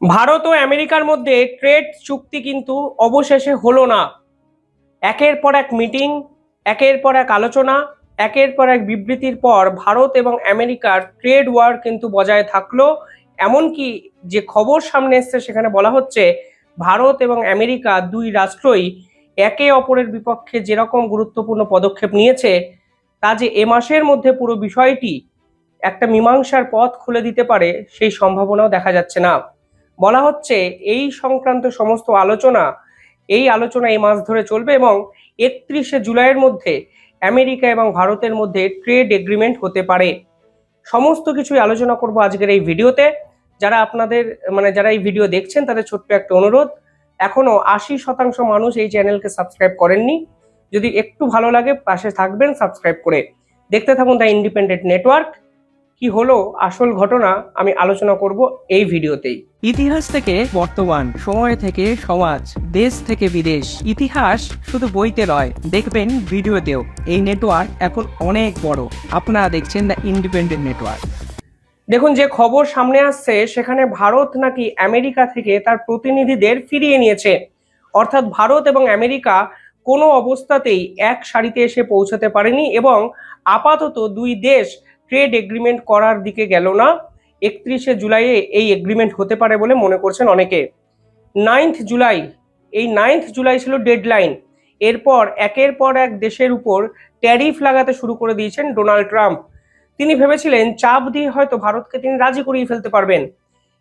ভারত ও আমেরিকার মধ্যে ট্রেড চুক্তি কিন্তু অবশেষে হলো না। একের পর এক মিটিং, একের পর এক আলোচনা, একের পর এক বিবৃতির পর ভারত এবং আমেরিকার ট্রেড ওয়ার কিন্তু বজায় থাকল। এমনকি যে খবর সামনে এসছে সেখানে বলা হচ্ছে, ভারত এবং আমেরিকা দুই রাষ্ট্রই একে অপরের বিপক্ষে যেরকম গুরুত্বপূর্ণ পদক্ষেপ নিয়েছে, তা যে এ মাসের মধ্যে পুরো বিষয়টি একটা মীমাংসার পথ খুলে দিতে পারে সেই সম্ভাবনাও দেখা যাচ্ছে না। বলা হচ্ছে এই সংক্রান্ত সমস্ত আলোচনা, এই আলোচনা এই মাস ধরে চলবে এবং একত্রিশে জুলাইয়ের মধ্যে আমেরিকা এবং ভারতের মধ্যে ট্রেড এগ্রিমেন্ট হতে পারে। সমস্ত কিছুই আলোচনা করব আজকের এই ভিডিওতে। যারা আপনাদের মানে যারা এই ভিডিও দেখছেন, তাদের ছোট্ট একটা অনুরোধ। এখনও আশি শতাংশ মানুষ এই চ্যানেলকে সাবস্ক্রাইব করেননি। যদি একটু ভালো লাগে, পাশে থাকবেন, সাবস্ক্রাইব করে। দেখতে থাকুন দ্য ইন্ডিপেন্ডেন্ট নেটওয়ার্ক। কি হলো আসল ঘটনা আমি আলোচনা করব এই ভিডিওতেই। ইতিহাস থেকে বর্তমান সময় থেকে সমাজ দেশ থেকে বিদেশ ইতিহাস শুধু বইতে নয় দেখবেন ভিডিওতেও। এই নেটওয়ার্ক এখন অনেক বড়। আপনারা দেখছেন দ্য ইন্ডিপেন্ডেন্ট নেটওয়ার্ক দেখুন যে খবর সামনে আসছে সেখানে ভারত নাকি আমেরিকা থেকে তার প্রতিনিধিদের ফিরিয়ে নিয়েছে। অর্থাৎ ভারত এবং আমেরিকা কোনো অবস্থাতেই এক সারিতে এসে পৌঁছাতে পারেনি এবং আপাতত দুই দেশ ট্রেড এগ্রিমেন্ট করার দিকে গেল না। একত্রিশে জুলাইয়ে এই এগ্রিমেন্ট হতে পারে বলে মনে করছেন অনেকে। নাইন্থ জুলাই, এই নাইন্থ জুলাই ছিল ডেডলাইন। এরপর একের পর এক দেশের উপর ট্যারিফ লাগাতে শুরু করে দিয়েছেন ডোনাল্ড ট্রাম্প। তিনি ভেবেছিলেন চাপ দিয়ে হয়তো ভারতকে তিনি রাজি করিয়ে ফেলতে পারবেন।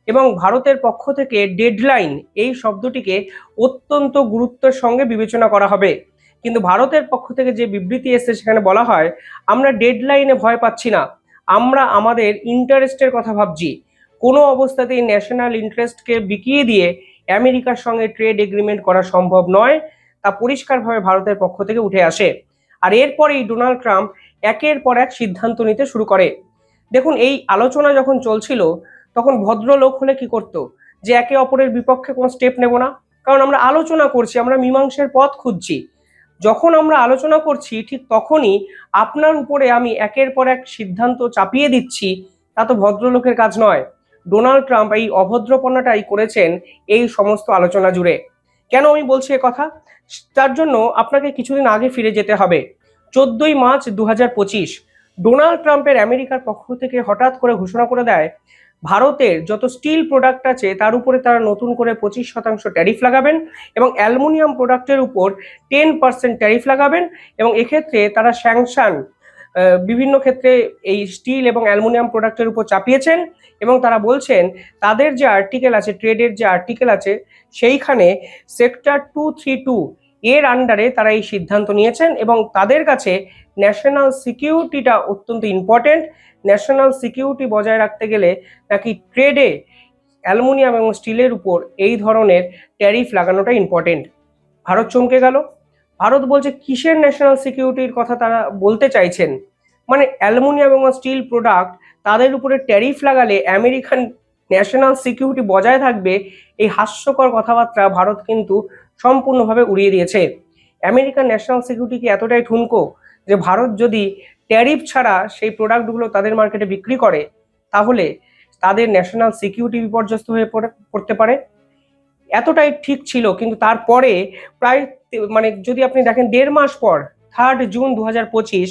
এবং ভারতের পক্ষ থেকে ডেডলাইন, এই শব্দটিকে অত্যন্ত গুরুত্বের সঙ্গে বিবেচনা করা হবে। কিন্তু ভারতের পক্ষ থেকে যে বিবৃতি এসেছে সেখানে বলা হয়, আমরা ডেডলাইনে ভয় পাচ্ছি না। আমরা আমাদের ইন্টারেস্টের কথা ভাবছি। কোনো অবস্থাতেই ন্যাশনাল ইন্টারেস্টকে বিকিয়ে দিয়ে আমেরিকার সঙ্গে ট্রেড এগ্রিমেন্ট করা সম্ভব নয়, তা পরিষ্কারভাবে ভারতের পক্ষ থেকে উঠে আসে। আর এরপরেই ডোনাল্ড ট্রাম্প একের পর এক সিদ্ধান্ত নিতে শুরু করে। দেখুন, এই আলোচনা যখন চলছিল, তখন ভদ্রলোক হলে কি করতো? যে একে অপরের বিপক্ষে কোনো স্টেপ নেব না। কারণ আমরা আলোচনা করছি, আমরা মীমাংসের পথ খুঁজছি। যখন আমরা আলোচনা করছি, ঠিক তখনই আপনার উপরে আমি একের পর এক সিদ্ধান্ত চাপিয়ে দিচ্ছি। তা তো ভদ্রলোকের কাজ নয়। ডোনাল্ড ট্রাম্প এই অভদ্রপনাটাই করেছেন এই সমস্ত আলোচনা জুড়ে। কেন আমি বলছি কথা? তার জন্য আপনাকে কিছুদিন আগে ফিরে যেতে হবে। চোদ্দই মার্চ দু ডোনাল্ড ট্রাম্পের আমেরিকার পক্ষ থেকে হঠাৎ করে ঘোষণা করে দেয় ভারতের যত স্টিল প্রোডাক্ট আছে, তার উপরে তারা নতুন করে পঁচিশ শতাংশ ট্যারিফ লাগাবেন এবং অ্যালুমিনিয়াম প্রোডাক্টের উপর টেন পার্সেন্ট ট্যারিফ লাগাবেন এবং এক্ষেত্রে তারা স্যাংশন বিভিন্ন ক্ষেত্রে এই স্টিল এবং অ্যালুমিনিয়াম প্রোডাক্টের উপর চাপিয়েছেন এবং তারা বলছেন, তাদের যে আর্টিকেল আছে ট্রেডের যে আর্টিকেল আছে, সেইখানে সেক্টর টু থ্রি টু এর আন্ডারে তারা এই সিদ্ধান্ত নিয়েছেন এবং তাদের কাছে ন্যাশনাল সিকিউরিটিটা অত্যন্ত ইম্পর্টেন্ট ন্যাশনাল সিকিউরিটি বজায় রাখতে গেলে নাকি ট্রেডে অ্যালুমিনিয়াম এবং স্টিলের উপর এই ধরনের ট্যারিফ লাগানোটা ইম্পর্টেন্ট ভারত চমকে গেল। ভারত বলছে, কিসের ন্যাশনাল সিকিউরিটির কথা তারা বলতে চাইছেন? মানে অ্যালুমিনিয়াম এবং স্টিল প্রোডাক্ট তাদের উপরে ট্যারিফ লাগালে আমেরিকান ন্যাশনাল সিকিউরিটি বজায় থাকবে, এই হাস্যকর কথাবার্তা ভারত কিন্তু সম্পূর্ণভাবে উড়িয়ে দিয়েছে। আমেরিকান ন্যাশনাল সিকিউরিটি কি এতটাই ঠুনকো যে ভারত যদি ট্যারিফ ছাড়া সেই প্রোডাক্টগুলো তাদের মার্কেটে বিক্রি করে, তাহলে তাদের ন্যাশনাল সিকিউরিটি বিপর্যস্ত হয়ে পড়তে পারে? এতটাই ঠিক ছিল, কিন্তু তারপরে প্রায় মানে যদি আপনি দেখেন দেড় মাস পর থার্ড জুন দু পঁচিশ,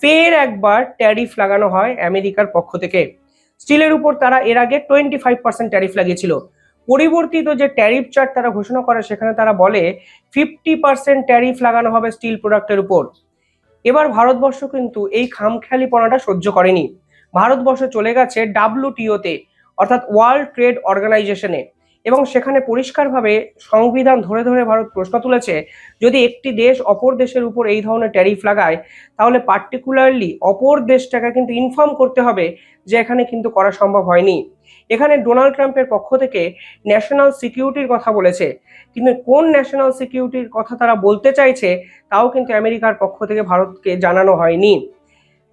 ফের একবার ট্যারিফ লাগানো হয় আমেরিকার পক্ষ থেকে। স্টিলের উপর তারা এর আগে টোয়েন্টি ফাইভ পার্সেন্ট ট্যারিফ লাগিয়েছিল। পরিবর্তিত যে ট্যারিফ চার্ট তারা ঘোষণা করে, সেখানে তারা বলে ফিফটি পার্সেন্ট ট্যারিফ লাগানো হবে স্টিল প্রোডাক্টের উপর। এবার ভারতবর্ষ কিন্তু এই খামখেয়ালিপনাটা সহ্য করেনি। ভারতবর্ষ চলে গেছে ডাব্লিউটিওতে অর্থাৎ ওয়ার্ল্ড ট্রেড অর্গানাইজেশনে এবং সেখানে পরিষ্কারভাবে সংবিধান ধরে ধরে ভারত প্রশ্ন তুলেছে, যদি একটি দেশ অপর দেশের উপর এই ধরনের ট্যারিফ লাগায়, তাহলে পার্টিকুলারলি অপর দেশটাকে কিন্তু ইনফর্ম করতে হবে যে এখানে কিন্তু করা সম্ভব হয়নি। এখানে ডোনাল্ড ট্রাম্পের পক্ষ থেকে ন্যাশনাল সিকিউরিটির কথা বলেছে, কিন্তু কোন ন্যাশনাল সিকিউরিটির কথা তারা বলতে চাইছে, তাও কিন্তু আমেরিকার পক্ষ থেকে ভারতকে জানানো হয়নি।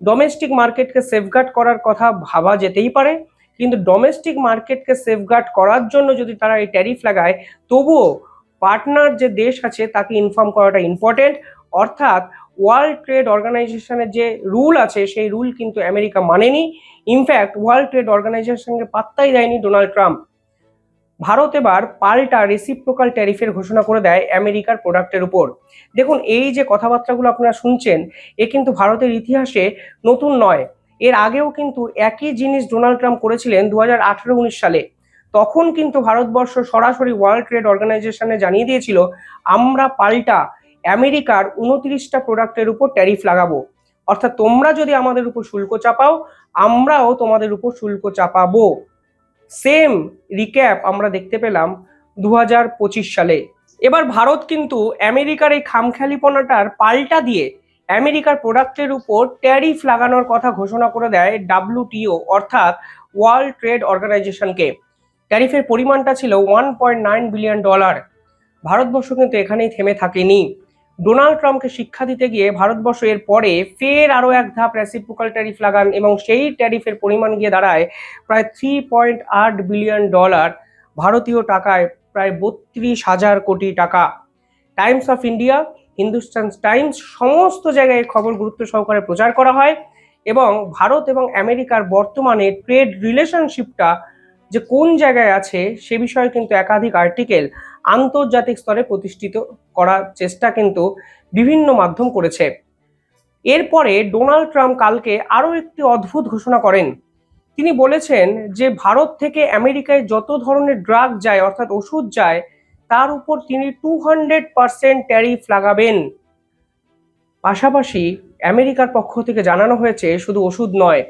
ডোমেস্টিক মার্কেটকে সেফগার্ড করার কথা ভাবা যেতেই পারে কিন্তু ডোমেস্টিক মার্কেটকে সেফগার্ড করার জন্য যদি তারা এই ট্যারিফ লাগায়, তবুও পার্টনার যে দেশ আছে তাকে ইনফর্ম করাটা ইম্পর্টেন্ট অর্থাৎ ওয়ার্ল্ড ট্রেড অর্গানাইজেশনের যে রুল আছে, সেই রুল কিন্তু আমেরিকা মানেনি। ইনফ্যাক্ট ওয়ার্ল্ড ট্রেড অর্গানাইজেশনকে পাত্তাই দেয়নি ডোনাল্ড ট্রাম্প ভারত এবার পাল্টা রেসিপ্রোকাল ট্যারিফের ঘোষণা করে দেয় আমেরিকার প্রোডাক্টের উপর। দেখুন, এই যে কথাবার্তাগুলো আপনারা শুনছেন, এ কিন্তু ভারতের ইতিহাসে নতুন নয়। এর আগেও কিন্তু একই জিনিস ডোনাল্ড ট্রাম্প করেছিলেন দু হাজার আঠারো উনিশ সালে। তখন কিন্তু ভারতবর্ষ সরাসরি ওয়ার্ল্ড ট্রেড অর্গানাইজেশনে জানিয়ে দিয়েছিল, আমরা পাল্টা আমেরিকার উনত্রিশটা প্রোডাক্টের উপর ট্যারিফ লাগাবো। অর্থাৎ তোমরা যদি আমাদের উপর শুল্ক চাপাও, আমরাও তোমাদের উপর শুল্ক চাপাবো। সেম রিক্যাপ আমরা দেখতে পেলাম দু হাজার পঁচিশ সালে। এবার ভারত কিন্তু আমেরিকার এই খামখেয়ালিপনাটার পাল্টা দিয়ে আমেরিকার প্রোডাক্টের উপর ট্যারিফ লাগানোর কথা ঘোষণা করে দেয় ডাব্লিউটিও, অর্থাৎ ওয়ার্ল্ড ট্রেড অর্গানাইজেশনকে। ট্যারিফের পরিমাণটা ছিল one point nine billion dollar. Bharatvarsha কিন্তু এখানেই থেমে থাকেনি। ডোনাল্ড ট্রাম্পকে শিক্ষা দিতে গিয়ে ভারতবর্ষ এর পরে ফের আরও এক ধাপ রেসিপ্রোকাল ট্যারিফ লাগান এবং সেই ট্যারিফের পরিমাণ গিয়ে দাঁড়ায় প্রায় থ্রি পয়েন্ট আট বিলিয়ন ডলার, ভারতীয় টাকায় প্রায় বত্রিশ হাজার কোটি টাকা। Times of India Hindustan Times সমস্ত জায়গায় খবর গুরুত্ব সহকারে প্রচার করা হয় এবং ভারত এবং আমেরিকার বর্তমানে ট্রেড রিলেশনশিপটা যে কোন জায়গায় আছে সে বিষয়ে কিন্তু একাধিক আর্টিকেল আন্তর্জাতিক স্তরে প্রতিষ্ঠিত করার চেষ্টা কিন্তু বিভিন্ন মাধ্যম করেছে। এরপরে ডোনাল্ড ট্রাম্প কালকে আরও একটি অদ্ভুত ঘোষণা করেন। তিনি বলেছেন যে ভারত থেকে আমেরিকায় যত ধরনের ড্রাগ যায়, অর্থাৎ ওষুধ যায় তার উপর তিনি টু হান্ড্রেড পার্সেন্ট ট্যারিফ লাগাবেন। পাশাপাশি আমেরিকার পক্ষ থেকে জানানো হয়েছে, শুধু ওষুধ নয়,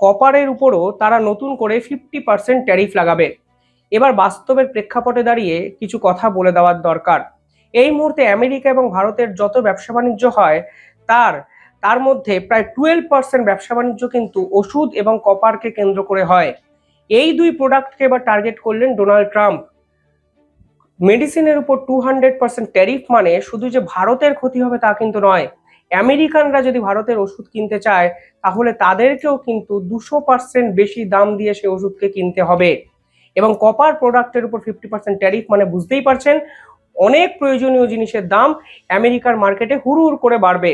কপারের উপরও তারা নতুন করে ফিফটি পার্সেন্ট ট্যারিফ লাগাবে। এবার বাস্তবের প্রেক্ষাপটে দাঁড়িয়ে কিছু কথা বলে দেওয়ার দরকার। এই মুহূর্তে আমেরিকা এবং ভারতের যত ব্যবসা বাণিজ্য হয়, তার তার মধ্যে প্রায় টুয়েলভ পার্সেন্ট ব্যবসা বাণিজ্য কিন্তু ওষুধ এবং কপারকে কেন্দ্র করে হয়। এই দুই প্রোডাক্টকে এবার টার্গেট করলেন ডোনাল্ড ট্রাম্প। মেডিসিনের উপর টু হান্ড্রেড পার্সেন্ট ট্যারিফ মানে শুধু যে ভারতের ক্ষতি হবে তা কিন্তু নয়, আমেরিকানরা যদি ভারতের ওষুধ কিনতে চায়, তাহলে তাদেরকেও কিন্তু দুশো পার্সেন্ট বেশি দাম দিয়ে সে ওষুধকে কিনতে হবে। এবং কপার প্রোডাক্টের উপর ফিফটি পার্সেন্ট ট্যারিফ মানে বুঝতেই পারছেন, অনেক প্রয়োজনীয় জিনিসের দাম আমেরিকার মার্কেটে হুড় করে বাড়বে।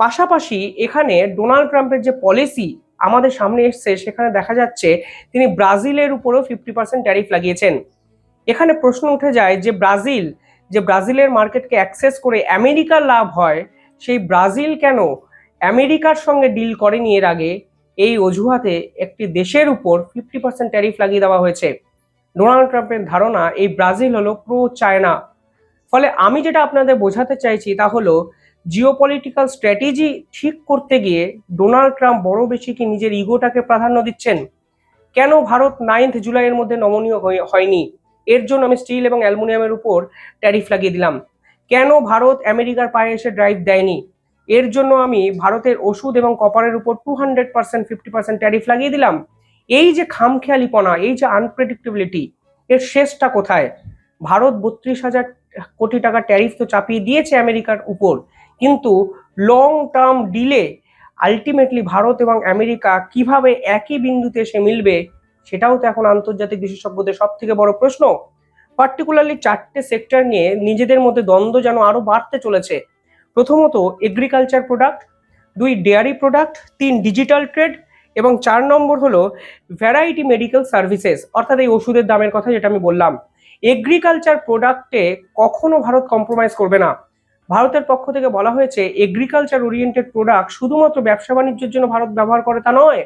পাশাপাশি এখানে ডোনাল্ড ট্রাম্পের যে পলিসি আমাদের সামনে এসছে, সেখানে দেখা যাচ্ছে তিনি ব্রাজিলের উপরেও ফিফটি পার্সেন্ট ট্যারিফ লাগিয়েছেন। এখানে প্রশ্ন উঠে যায় যে ব্রাজিল, যে ব্রাজিলের মার্কেটকে অ্যাক্সেস করে আমেরিকার লাভ হয়, সেই ব্রাজিল কেন আমেরিকার সঙ্গে ডিল করেনি এর আগে? এই অজুহাতে একটি দেশের উপর ফিফটি পার্সেন্ট ট্যারিফ লাগিয়ে দেওয়া হয়েছে। ডোনাল্ড ট্রাম্পের ধারণা, এই ব্রাজিল হলো প্রো চায়না ফলে আমি যেটা আপনাদের বোঝাতে চাইছি তা হলো জিওপলিটিক্যাল স্ট্র্যাটেজি ঠিক করতে গিয়ে ডোনাল্ড ট্রাম্প বড় বেশি কি নিজের ইগোটাকে প্রাধান্য দিচ্ছেন? কেন ভারত নাইন্থ জুলাইয়ের মধ্যে নমনীয় হয়ে- হয়নি? এর জন্য আমি স্টিল এবং অ্যালুমিনিয়ামের উপর ট্যারিফ লাগিয়ে দিলাম। কেন ভারত আমেরিকার পায়ে এসে ড্রাইভ দেয়নি? এর জন্য আমি ভারতের ওষুধ এবং কপারের উপর two hundred percent fifty percent tariff লাগিয়ে দিলাম। এই যে খামখেয়ালিপনা, এই যে আনপ্রেডিক্টেবিলিটি এর শেষটা কোথায়? ভারত বত্রিশ হাজার কোটি টাকা ট্যারিফ তো চাপিয়ে দিয়েছে আমেরিকার উপর, কিন্তু লং টার্ম ডিলে আলটিমেটলি ভারত এবং আমেরিকা কীভাবে একই বিন্দুতে এসে মিলবে সেটাও তো এখন আন্তর্জাতিক বিশেষজ্ঞদের সব থেকে বড় প্রশ্ন। পার্টিকুলারলি চারটে সেক্টর নিয়ে নিজেদের মধ্যে দ্বন্দ্ব যেন আরও বাড়তে চলেছে। প্রথমত এগ্রিকালচার প্রোডাক্ট দুই ডেয়ারি প্রোডাক্ট তিন ডিজিটাল ট্রেড এবং চার নম্বর হলো ভ্যারাইটি মেডিকেল সার্ভিসেস অর্থাৎ এই ওষুধের দামের কথা যেটা আমি বললাম। এগ্রিকালচার প্রোডাক্টে কখনো ভারত কম্প্রোমাইজ করবে না। ভারতের পক্ষ থেকে বলা হয়েছে এগ্রিকালচার ওরিয়েন্টেড প্রোডাক্ট শুধুমাত্র ব্যবসা বাণিজ্যের জন্য ভারত ব্যবহার করে তা নয়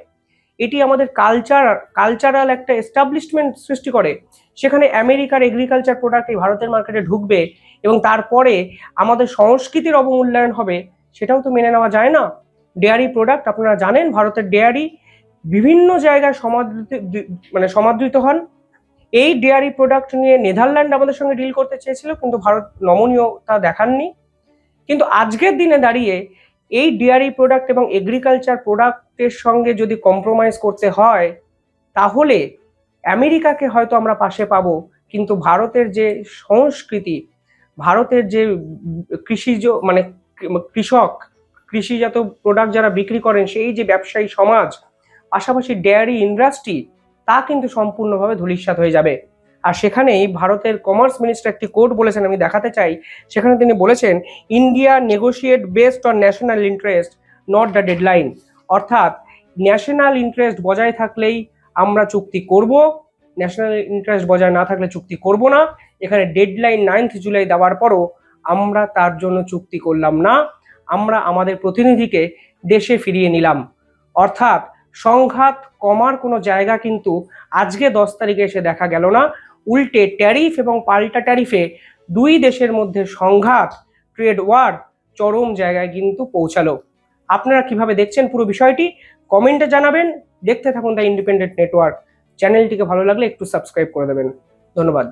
এটি আমাদের কালচার কালচারাল একটা এস্টাবলিশমেন্ট সৃষ্টি করে। সেখানে আমেরিকার এগ্রিকালচার প্রোডাক্ট এই ভারতের মার্কেটে ঢুকবে এবং তারপরে আমাদের সংস্কৃতির অবমূল্যায়ন হবে, সেটাও তো মেনে নেওয়া যায় না। ডেয়ারি প্রোডাক্ট আপনারা জানেন, ভারতের ডেয়ারি বিভিন্ন জায়গায় সমাদৃত মানে সমাদৃত হন। এই ডেয়ারি প্রোডাক্ট নিয়ে নেদারল্যান্ড আমাদের সঙ্গে ডিল করতে চেয়েছিল, কিন্তু ভারত নমনীয়তা দেখাননি। কিন্তু আজকের দিনে দাঁড়িয়ে এই ডেয়ারি প্রোডাক্ট এবং এগ্রিকালচার প্রোডাক্টের সঙ্গে যদি কম্প্রোমাইজ করতে হয়, তাহলে আমেরিকাকে হয়তো আমরা পাশে পাবো। কিন্তু ভারতের যে সংস্কৃতি, ভারতের যে কৃষিজ মানে কৃষক, কৃষিজাত প্রোডাক্ট যারা বিক্রি করেন, সেই যে ব্যবসায়ী সমাজ, পাশাপাশি ডেয়ারি ইন্ডাস্ট্রি তা কিন্তু সম্পূর্ণভাবে ধূলিসাৎ হয়ে যাবে। আর সেখানেই ভারতের কমার্স মিনিস্টার একটি কোর্ট বলেছেন, আমি দেখাতে চাই। সেখানে তিনি বলেছেন India negotiate based on national interest not the deadline অর্থাৎ ন্যাশনাল ইন্টারেস্ট বজায় থাকলেই আমরা চুক্তি করব ন্যাশনাল ইন্টারেস্ট বজায় না থাকলে চুক্তি করব না। এখানে ডেডলাইন নাইন্থ জুলাই দেওয়ার পরও আমরা তার জন্য চুক্তি করলাম না। আমরা আমাদের প্রতিনিধিকে দেশে ফিরিয়ে নিলাম। অর্থাৎ সংঘাত কমার কোনো জায়গা কিন্তু আজকে দশ তারিখে এসে দেখা গেল না। উল্টে ট্যারিফ এবং পাল্টা ট্যারিফে দুই দেশের মধ্যে সংঘাত, ট্রেড ওয়ার চরম জায়গায় কিন্তু পৌঁছালো। আপনারা কীভাবে দেখছেন পুরো বিষয়টি, কমেন্টে জানাবেন। দেখতে থাকুন দ্য ইন্ডিপেন্ডেন্ট নেটওয়ার্ক। চ্যানেলটিকে ভালো লাগলে একটু সাবস্ক্রাইব করে দেবেন। ধন্যবাদ।